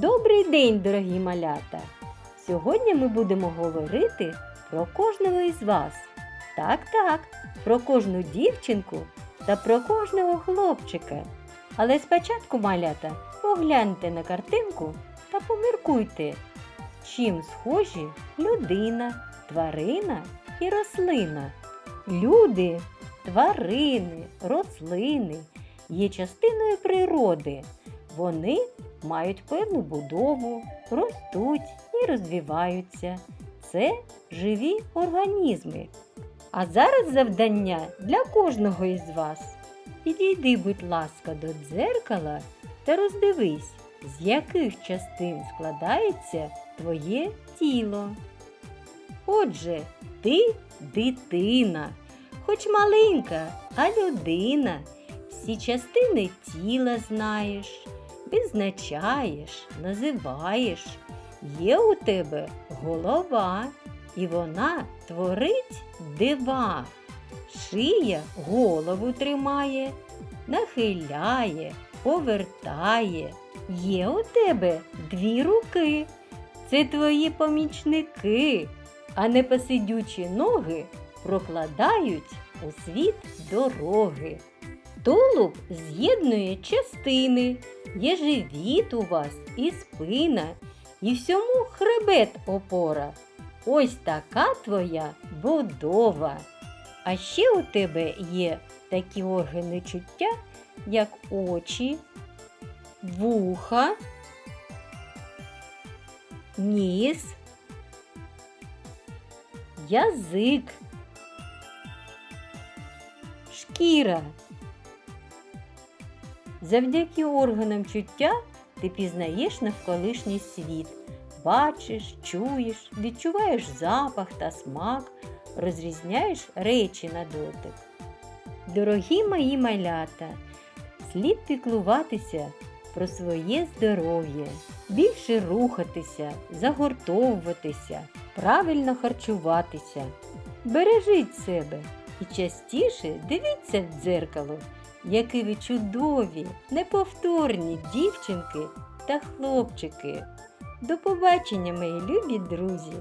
Добрий день, дорогі малята! Сьогодні ми будемо говорити про кожного із вас. Так, так, про кожну дівчинку та про кожного хлопчика. Але спочатку, малята, погляньте на картинку та поміркуйте, чим схожі людина, тварина і рослина. Люди, тварини, рослини є частиною природи. Вони мають певну будову, ростуть і розвиваються. Це живі організми. А зараз завдання для кожного із вас. Підійди, будь ласка, до дзеркала та роздивись, з яких частин складається твоє тіло. Отже, ти дитина, хоч маленька, а людина. Всі частини тіла знаєш, визначаєш, називаєш. Є у тебе голова, і вона творить дива. Шия голову тримає, нахиляє, повертає. Є у тебе дві руки. Це твої помічники, а непосидючі ноги прокладають у світ дороги. Тулуб з'єднує частини, є живіт у вас і спина, і всьому хребет опора. Ось така твоя будова. А ще у тебе є такі органи чуття, як очі, вуха, ніс, язик, шкіра. Завдяки органам чуття ти пізнаєш навколишній світ, бачиш, чуєш, відчуваєш запах та смак, розрізняєш речі на дотик. Дорогі мої малята, слід піклуватися про своє здоров'я, більше рухатися, загортовуватися, правильно харчуватися. Бережіть себе і частіше дивіться в дзеркало які ви чудові, неповторні дівчинки та хлопчики. До побачення, мої любі друзі!